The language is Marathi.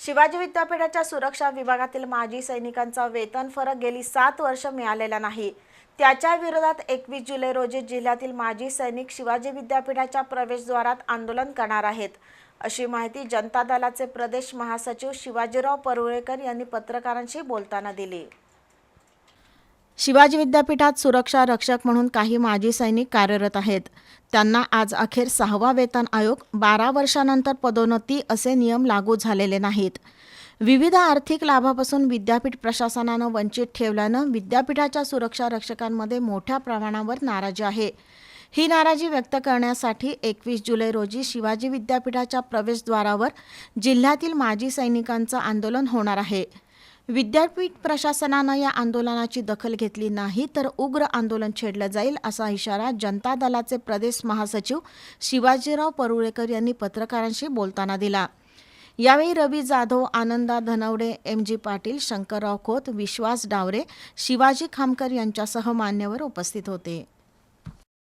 शिवाजी विद्यापीठाच्या सुरक्षा विभागातील माजी सैनिकांचा वेतन फरक गेली सात वर्ष मिळालेला नाही. त्याच्या विरोधात एकवीस जुलै रोजी जिल्ह्यातील माजी सैनिक शिवाजी विद्यापीठाच्या प्रवेशद्वारात आंदोलन करणार आहेत. अशी माहिती जनता दलाचे प्रदेश महासचिव शिवाजीराव परुळेकर यांनी पत्रकारांशी बोलताना दिली. शिवाजी विद्यापीठात सुरक्षा रक्षक म्हणून काही माजी सैनिक कार्यरत आहेत. त्यांना आज अखेर सहावा वेतन आयोग बारा वर्षानंतर पदोन्नती असे नियम लागू झालेले नाहीत. विविध आर्थिक लाभापासून विद्यापीठ प्रशासनानं वंचित ठेवल्यानं विद्यापीठाच्या सुरक्षा रक्षकांमध्ये मोठ्या प्रमाणावर नाराजी आहे. ही नाराजी व्यक्त करण्यासाठी एकवीस जुलै रोजी शिवाजी विद्यापीठाच्या प्रवेशद्वारावर जिल्ह्यातील माजी सैनिकांचं आंदोलन होणार आहे. विद्यापीठ प्रशासनानं या आंदोलनाची दखल घेतली नाही तर उग्र आंदोलन छेडलं जाईल असा इशारा जनता दलाचे प्रदेश महासचिव शिवाजीराव परुळेकर यांनी पत्रकारांशी बोलताना दिला. यावेळी रवी जाधव आनंदा धनवडे एम जी पाटील शंकरराव खोत विश्वास डावरे शिवाजी खामकर यांच्यासह मान्यवर उपस्थित होते.